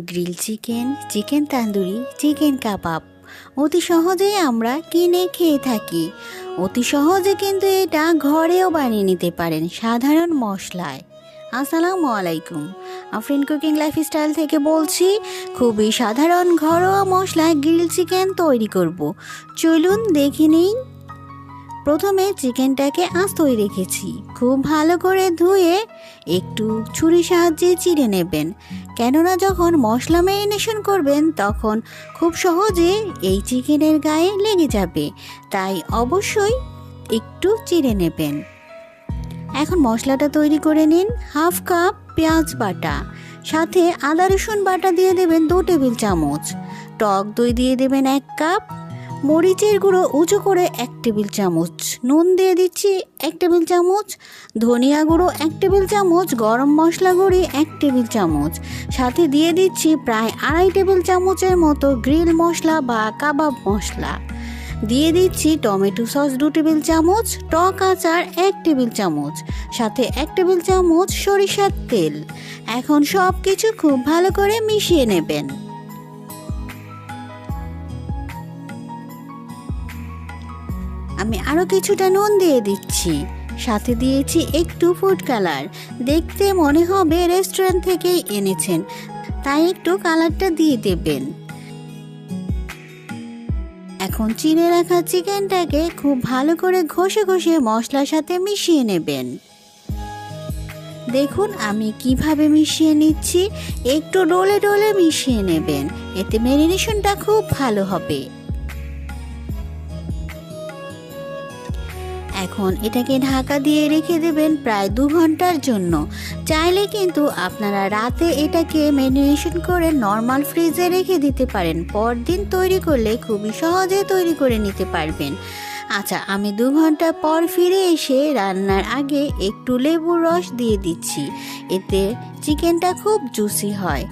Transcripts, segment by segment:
Grill chicken chicken tandoori, chicken kebab. অতি সহজেই আমরা কিনে খেয়ে থাকি। অতি সহজে কিন্তু এটা ঘরেও বানিয়ে নিতে পারেন সাধারণ মশলায়। আসসালামু আলাইকুম। আফরিন কুকিং লাইফস্টাইল থেকে বলছি, খুবই সাধারণ ঘরোয়া মশলায় গ্রিল চিকেন তৈরি করব। চলুন দেখে নিন প্রথমে চিকেনটাকে আস্তই রেখেছি। খুব ভালো করে ধুয়ে একটু ছুরি সাহায্যে চিড়ে নেবেন। কেননা যখন মশলা ম্যারিনেশন করবেন, তখন খুব সহজে এই চিকেনের গায়ে লেগে যাবে। তাই অবশ্যই একটু চিড়ে নেবেন। এখন মশলাটা তৈরি করে নিন হাফ কাপ পেঁয়াজ বাটা। সাথে আদা রসুন বাটা দিয়ে দেবেন দু টেবিল চামচ। টক দই দিয়ে দেবেন এক কাপ। মরিচের গুঁড়ো উঁচু করে এক টেবিল চামচ। নুন দিয়ে দিচ্ছি এক টেবিল চামচ। ধনিয়া গুঁড়ো এক টেবিল চামচ। গরম মশলা গুঁড়ি এক টেবিল চামচ। সাথে দিয়ে দিচ্ছি প্রায় আড়াই টেবিল চামচের মতো গ্রিল মশলা বা কাবাব মশলা। দিয়ে দিচ্ছি টমেটো সস দু টেবিল চামচ, টক আচার এক টেবিল চামচ, সাথে এক টেবিল চামচ সরিষার তেল। এখন সব কিছু খুব ভালো করে মিশিয়ে নেবেন। আরও কিছুটা নুন দিয়ে দিচ্ছি। সাথে দিয়েছি একটু ফুড কালার। দেখতে মনে হবে রেস্টুরেন্ট থেকেই এনেছেন। তাই একটু কালারটা দিয়ে দেবেন। এখন চিনে রাখা চিকেনটাকে খুব ভালো করে ঘষে ঘষে মশলার সাথে মিশিয়ে নেবেন। দেখুন আমি কীভাবে মিশিয়ে নিচ্ছি। একটু ডোলে ডোলে মিশিয়ে নেবেন। এতে ম্যারিনেশনটা খুব ভালো হবে। এখন এটাকে ঢাকা দিয়ে রেখে দেবেন প্রায় দু ঘণ্টার জন্য। চাইলে কিন্তু আপনারা রাতে এটাকে ম্যারিনেশন করে নর্মাল ফ্রিজে রেখে দিতে পারেন। পরদিন তৈরি করলে খুবই সহজে তৈরি করে নিতে পারবেন। আচ্ছা আমি দু ঘণ্টা পর ফিরে এসে রান্নার আগে একটু লেবুর রস দিয়ে দিচ্ছি। এতে চিকেনটা খুব জুসি হয়।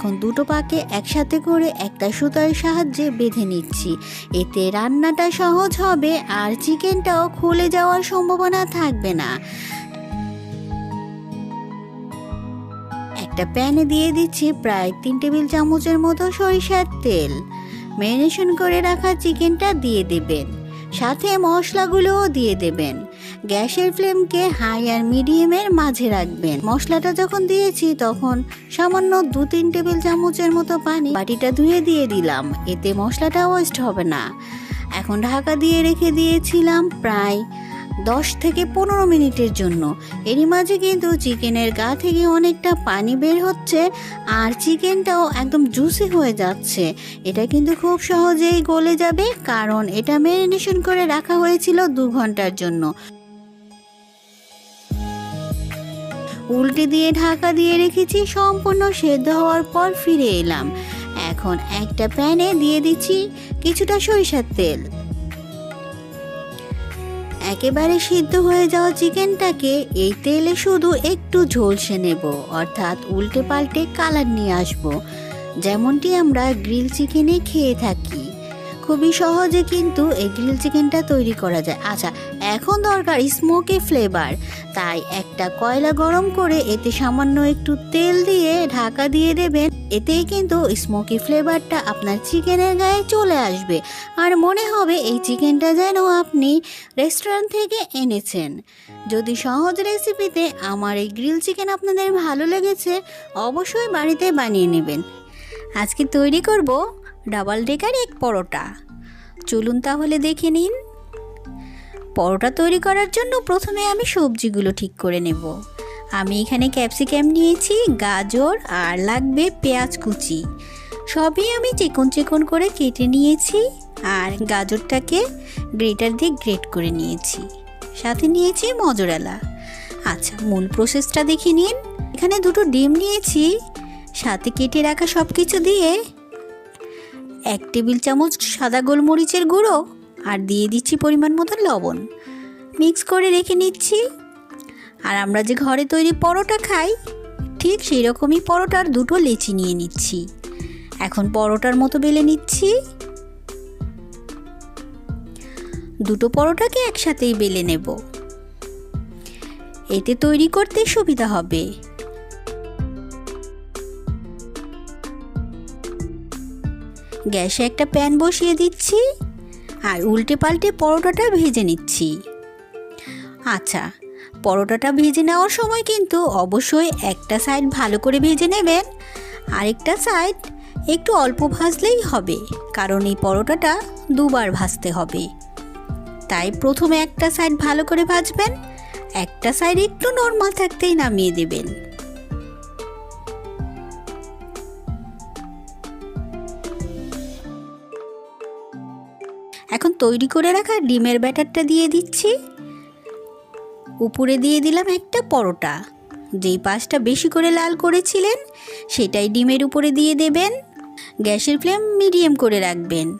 এখন দুটো পাকে একসাথে করে একটা সুতার সাহায্যে বেঁধে নিচ্ছি। এতে রান্নাটা সহজ হবে আর চিকেনটাও খুলে যাওয়ার সম্ভাবনা থাকবে না। একটা প্যানে দিয়ে দিচ্ছি প্রায় তিন টেবিল চামচের মতো সরিষার তেল। ম্যারিনেশন করে রাখা চিকেনটা দিয়ে দেবেন। সাথে মশলাগুলোও দিয়ে দেবেন। গ্যাসের ফ্লেমকে হাই আর মিডিয়ামের মাঝে রাখবেন। মশলাটা যখন দিয়েছি, তখন সামান্য দু তিন টেবিল চামচের মতো পানি বাটিটা ধুয়ে দিয়ে দিলাম। এতে মশলাটা ওয়েস্ট হবে না। এখন ঢাকা দিয়ে রেখে দিয়েছিলাম প্রায় দশ থেকে পনেরো মিনিটের জন্য। এরই মাঝে কিন্তু চিকেনের গা থেকে অনেকটা পানি বের হচ্ছে আর চিকেনটাও একদম জুসি হয়ে যাচ্ছে। এটা কিন্তু খুব সহজেই গলে যাবে, কারণ এটা ম্যারিনেশন করে রাখা হয়েছিল দু ঘণ্টার জন্য। উল্টে দিয়ে ঢাকা দিয়ে রেখেছি, সম্পূর্ণ সেদ্ধ হওয়ার পর ফিরে এলাম। এখন একটা প্যানে দিয়ে দিচ্ছি কিছুটা সরিষার তেল। একেবারে সিদ্ধ হয়ে যাওয়া চিকেনটাকে এই তেলে শুধু একটু ঝলসে নেব, অর্থাৎ উল্টে পাল্টে কালার নিয়ে আসব। যেমনটি আমরা গ্রিল চিকেনে খেয়ে থাকি। খুবই সহজে কিন্তু এই গ্রিল চিকেনটা তৈরি করা যায়। আচ্ছা এখন দরকার স্মোকি ফ্লেভার। তাই একটা কয়লা গরম করে এতে সামান্য একটু তেল দিয়ে ঢাকা দিয়ে দেবেন। এতেই কিন্তু স্মোকি ফ্লেভারটা আপনার চিকেনের গায়ে চলে আসবে। আর মনে হবে এই চিকেনটা যেন আপনি রেস্টুরেন্ট থেকে এনেছেন। যদি সহজ রেসিপিতে আমার এই গ্রিল চিকেন আপনাদের ভালো লেগেছে, অবশ্যই বাড়িতে বানিয়ে নেবেন। আজকে তৈরি করব ডাবল ডেকার এক পরোটা। চলুন তাহলে দেখে নিন। পরোটা তৈরি করার জন্য প্রথমে আমি সবজিগুলো ঠিক করে নেব। আমি এখানে ক্যাপসিকাম নিয়েছি, গাজর, আর লাগবে পেঁয়াজ কুচি। সবই আমি চিকন চিকন করে কেটে নিয়েছি আর গাজরটাকে গ্রেটার দিয়ে গ্রেট করে নিয়েছি। সাথে নিয়েছি মজরেলা। আচ্ছা মূল প্রসেসটা দেখে নিন। এখানে দুটো ডিম নিয়েছি। সাথে কেটে রাখা সব কিছু দিয়ে এক টেবিল চামচ সাদা গোলমরিচের গুঁড়ো আর দিয়ে দিচ্ছি পরিমাণ মতো লবণ। মিক্স করে রেখে নিচ্ছি। আর আমরা যে ঘরে তৈরি পরোটা খাই, ঠিক সেই রকমই পরোটার দুটো লেচি নিয়ে নিচ্ছি। এখন পরোটার মতো বেলে নিচ্ছি। দুটো পরোটাকে একসাথেই বেলে নেব। এতে তৈরি করতে সুবিধা হবে। গ্যাসে একটা প্যান বসিয়ে দিচ্ছি। আর উল্টে পাল্টে পরোটাটা ভেজে নিচ্ছি। আচ্ছা পরোটাটা ভেজে নেওয়ার সময় কিন্তু অবশ্যই একটা সাইড ভালো করে ভেজে নেবেন, আরেকটা সাইড একটু অল্প ভাজলেই হবে, কারণ এই পরোটাটা দুবার ভাজতে হবে। তাই প্রথমে একটা সাইড ভালো করে ভাজবেন, একটা সাইড একটু নর্মাল থাকতেই নামিয়ে দেবেন। এখন তৈরি করে রাখা ডিমের ব্যাটারটা দিয়ে দিচ্ছি। উপরে দিয়ে দিলাম একটা পরোটা। যেই পাশটা বেশি করে লাল করেছিলেন, সেটাই ডিমের উপরে দিয়ে দেবেন। গ্যাসের ফ্লেম মিডিয়াম করে রাখবেন।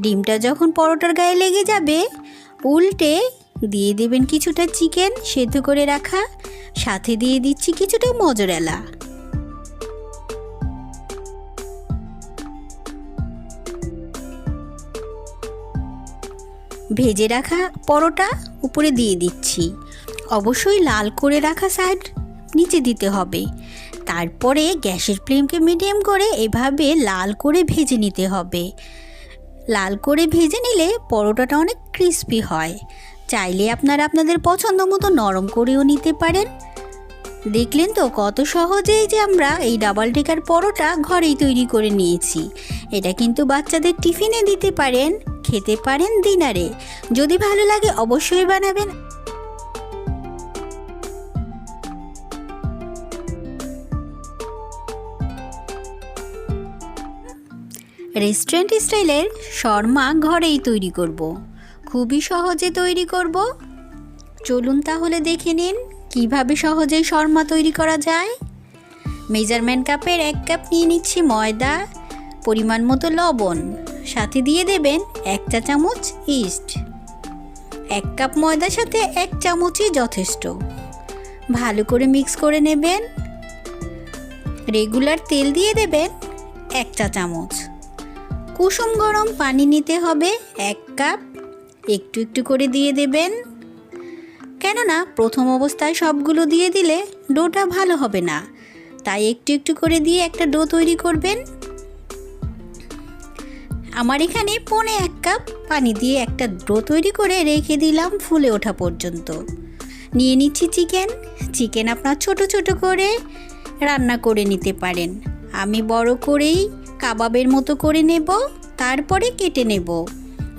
ডিমটা যখন পরোটার গায়ে লেগে যাবে, উল্টে দিয়ে দেবেন কিছুটা চিকেন সেদ্ধ করে রাখা। সাথে দিয়ে দিচ্ছি কিছুটা মজরেলা। ভেজে রাখা পরোটা উপরে দিয়ে দিচ্ছি। অবশ্যই লাল করে রাখা সাইড নিচে দিতে হবে। তারপরে গ্যাসের ফ্লেমকে মিডিয়াম করে এভাবে লাল করে ভেজে নিতে হবে। লাল করে ভেজে নিলে পরোটাটা অনেক ক্রিস্পি হয়। চাইলে আপনারা আপনাদের পছন্দ মতো নরম করেও নিতে পারেন। দেখলেন তো কত সহজেই যে আমরা এই ডাবল টেকার পরোটা ঘরেই তৈরি করে নিয়েছি। এটা কিন্তু বাচ্চাদের টিফিনে দিতে পারেন। খেতে পারেন ডিনারে। যদি ভালো লাগে অবশ্যই বানাবেন। রেস্টুরেন্ট স্টাইলের শর্মা ঘরেই তৈরি করব। খুবই সহজে তৈরি করব। চলুন তাহলে দেখে নিন কীভাবে সহজেই শর্মা তৈরি করা যায়। মেজারমেন্ট কাপের এক কাপ নিয়ে নিচ্ছি ময়দা, পরিমাণ মতো লবণ। সাথে দিয়ে দেবেন এক চা চামচ ইস্ট। এক কাপ ময়দার সাথে এক চামচই যথেষ্ট। ভালো করে মিক্স করে নেবেন। রেগুলার তেল দিয়ে দেবেন এক চা চামচ। কুসুম গরম পানি নিতে হবে এক কাপ। একটু একটু করে দিয়ে দেবেন। কেননা প্রথম অবস্থায় সবগুলো দিয়ে দিলে ডোটা ভালো হবে না। তাই একটু একটু করে দিয়ে একটা ডো তৈরি করবেন। আমার এখানে পনে এক কাপ পানি দিয়ে একটা ড্রো তৈরি করে রেখে দিলাম ফুলে ওঠা পর্যন্ত। নিয়ে নিচ্ছি চিকেন। চিকেন আপনার ছোট ছোট করে রান্না করে নিতে পারেন। আমি বড় করেই কাবাবের মতো করে নেব, তারপরে কেটে নেব।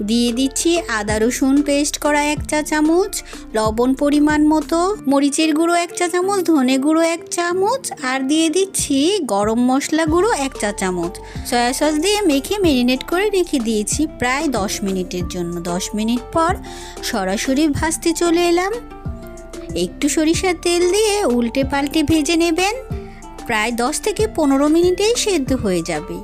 দিয়ে দিচ্ছি আদা রসুন পেস্ট করা এক চা চামচ, লবণ পরিমাণ মতো, মরিচের গুঁড়ো এক চা চামচ, ধনে গুঁড়ো এক চামচ, আর দিয়ে দিচ্ছি গরম মশলা গুঁড়ো এক চা চামচ। সয়া সস দিয়ে মেখে মেরিনেট করে রেখে দিয়েছি প্রায় দশ মিনিটের জন্য। দশ মিনিট পর সরাসরি ভাজতে চলে এলাম। একটু সরিষার তেল দিয়ে উল্টে পাল্টে ভেজে নেবেন। প্রায় দশ থেকে পনেরো মিনিটেই সেদ্ধ হয়ে যাবে।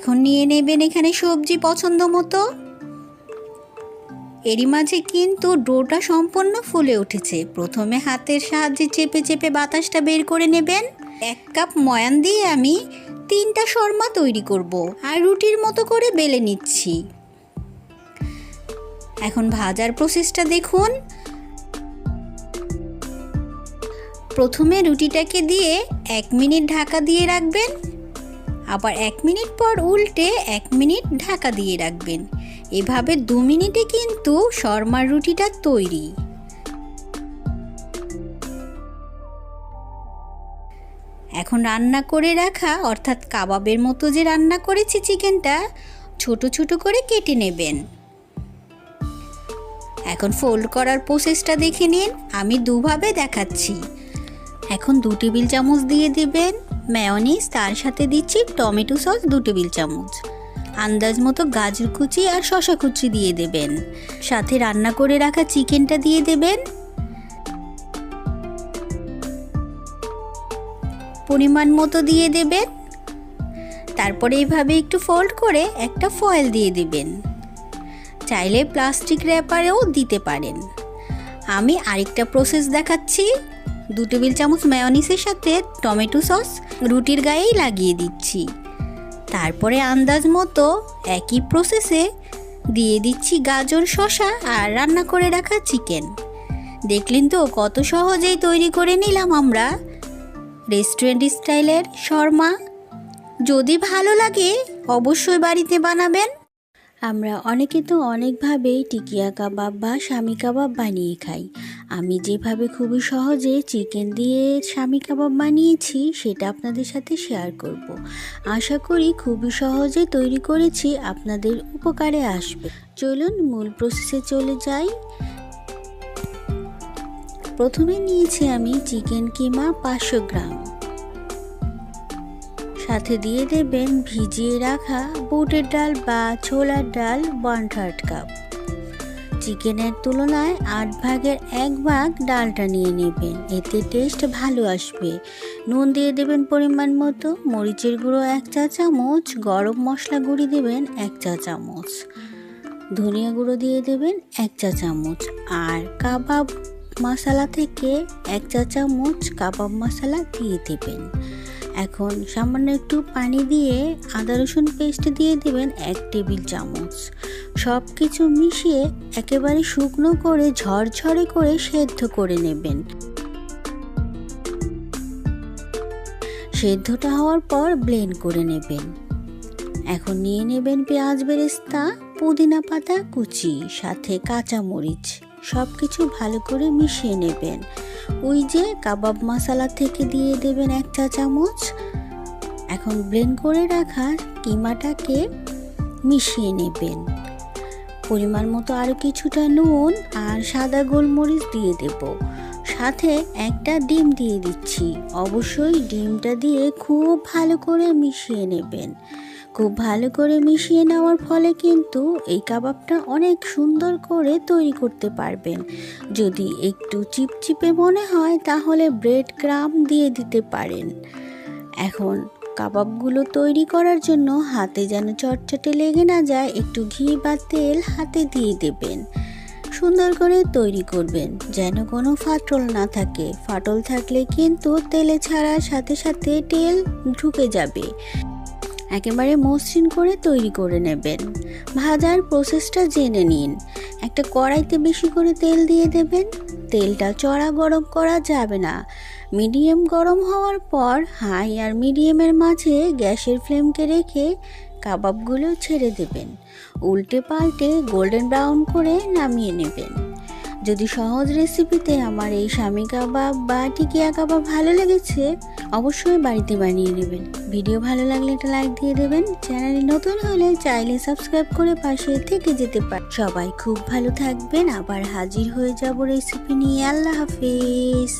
এখন নিয়ে নেবেন এখানে সবজি পছন্দ মতো। এরই মাঝে কিন্তু ডোটা সম্পূর্ণ ফুলে উঠেছে। প্রথমে হাতের সাহায্যে চেপে চেপে বাতাসটা বের করে নেবেন। এক কাপ ময়ান দিয়ে আমি তিনটা শর্মা তৈরি করব আর রুটির মতো করে বেলে নিচ্ছি। এখন ভাজার প্রসেসটা দেখুন। প্রথমে রুটিটাকে দিয়ে এক মিনিট ঢাকা দিয়ে রাখবেন। আবার এক মিনিট পর উল্টে এক মিনিট ঢাকা দিয়ে রাখবেন। এভাবে দু মিনিটে কিন্তু শর্মার রুটিটা তৈরি। এখন রান্না করে রাখা, অর্থাৎ কাবাবের মতো যে রান্না করেছি চিকেনটা, ছোট ছোট করে কেটে নেবেন। এখন ফোল্ড করার প্রসেসটা দেখে নিন। আমি দুভাবে দেখাচ্ছি। এখন দু টেবিল চামচ দিয়ে দেবেন। ম্যায়নিজ তার সাথে দিচ্ছি টমেটো সস দু টেবিল চামচ। আন্দাজ মতো গাজর কুচি আর শশা কুচি দিয়ে দেবেন। সাথে রান্না করে রাখা চিকেনটা দিয়ে দেবেন। পরিমাণ মতো দিয়ে দেবেন। তারপরে এইভাবে একটু ফোল্ড করে একটা ফয়েল দিয়ে দেবেন। চাইলে প্লাস্টিক র্যাপারেও দিতে পারেন। আমি আরেকটা প্রসেস দেখাচ্ছি। দু টেবিল চামচ মেয়নিসের সাথে টমেটো সস রুটির গায়েই লাগিয়ে দিচ্ছি। তারপরে আন্দাজ মতো একই প্রসেসে দিয়ে দিচ্ছি গাজর শশা আর রান্না করে রাখা চিকেন দেখলেন তো কত সহজেই তৈরি করে নিলাম আমরা। রেস্টুরেন্ট স্টাইলের শর্মা। যদি ভালো লাগে অবশ্যই বাড়িতে বানাবেন। আমরা অনেকে তো অনেকভাবেই টিকিয়া কাবাব বা স্বামী কাবাব বানিয়ে খাই। আমি যেভাবে খুবই সহজে চিকেন দিয়ে স্বামী কাবাব বানিয়েছি, সেটা আপনাদের সাথে শেয়ার করব। আশা করি খুবই সহজে তৈরি করেছি, আপনাদের উপকারে আসবে। চলুন মূল প্রসেসে চলে যাই। প্রথমে নিয়েছি আমি চিকেন কিমা পাঁচশো গ্রাম। সাথে দিয়ে দেবেন ভিজিয়ে রাখা বুটের ডাল বা ছোলার ডাল ওয়ান থার্ড কাপ চিকেনের তুলনায় আট ভাগের এক ভাগ ডালটা নিয়ে নেবেন, এতে টেস্ট ভালো আসবে। নুন দিয়ে দেবেন পরিমাণ মতো, মরিচের গুঁড়ো এক চা চামচ, গরম মশলা গুঁড়ি দেবেন এক চা চামচ। ধনিয়া গুঁড়ো দিয়ে দেবেন এক চা চামচ, আর কাবাব মশলা থেকে এক চা চামচ কাবাব মশলা দিয়ে দেবেন। এখন সামান্য একটু পানি দিয়ে আদা রসুন পেস্ট দিয়ে দেবেন এক টেবিল চামচ। সব কিছু মিশিয়ে একেবারে শুকনো করে ঝরঝরে করে সেদ্ধ করে নেবেন। সেদ্ধটা হওয়ার পর ব্লেন্ড করে নেবেন। এখন নিয়ে নেবেন পেঁয়াজ বেরেস্তা, পুদিনা পাতা কুচি, সাথে কাঁচা মরিচ সব কিছু ভালো করে মিশিয়ে নেবেন। ওই যে কাবাব মশলা থেকে দিয়ে দেবেন এক চা চামচ। এখন ব্লেন্ড করে রাখা কিমাটাকে মিশিয়ে নেবেন। পরিমাণ মতো আরও কিছুটা নুন আর সাদা গোলমরিচ দিয়ে দেব। সাথে একটা ডিম দিয়ে দিচ্ছি। অবশ্যই ডিমটা দিয়ে খুব ভালো করে মিশিয়ে নেবেন। খুব ভালো করে মিশিয়ে নেওয়ার ফলে কিন্তু এই কাবাবটা অনেক সুন্দর করে তৈরি করতে পারবেন। যদি একটু চিপচিপে মনে হয়, তাহলে ব্রেড ক্রাম দিয়ে দিতে পারেন। এখন কাবাবগুলো তৈরি করার জন্য হাতে যেন চটচটে লেগে না যায়, একটু ঘি বা তেল হাতে দিয়ে দেবেন। সুন্দর করে তৈরি করবেন, যেন কোনো ফাটল না থাকে। ফাটল থাকলে কিন্তু তেলে ছাড়ার সাথে সাথে তেল ঢুকে যাবে। একেবারে মসৃণ করে তৈরি করে নেবেন। ভাজার প্রসেসটা জেনে নিন। একটা কড়াইতে বেশি করে তেল দিয়ে দেবেন। তেলটা চড়া গরম করা যাবে না। মিডিয়াম গরম হওয়ার পর হাই আর মিডিয়ামের মাঝে গ্যাসের ফ্লেমকে রেখে কাবাবগুলো ছেড়ে দেবেন। উল্টে পাল্টে গোল্ডেন ব্রাউন করে নামিয়ে নেবেন। যদি সহজ রেসিপিতে আমার এই স্বামী কাবাব বা টিকিয়া কাবাব ভালো লেগেছে, অবশ্যই বাড়িতে বানিয়ে নেবেন। ভিডিও ভালো লাগলে একটা লাইক দিয়ে দেবেন। চ্যানেলে নতুন হলে চাইলে সাবস্ক্রাইব করে পাশে থেকে যেতে পার সবাই খুব ভালো থাকবেন। আবার হাজির হয়ে যাব রেসিপি নিয়ে। আল্লাহ হাফিজ।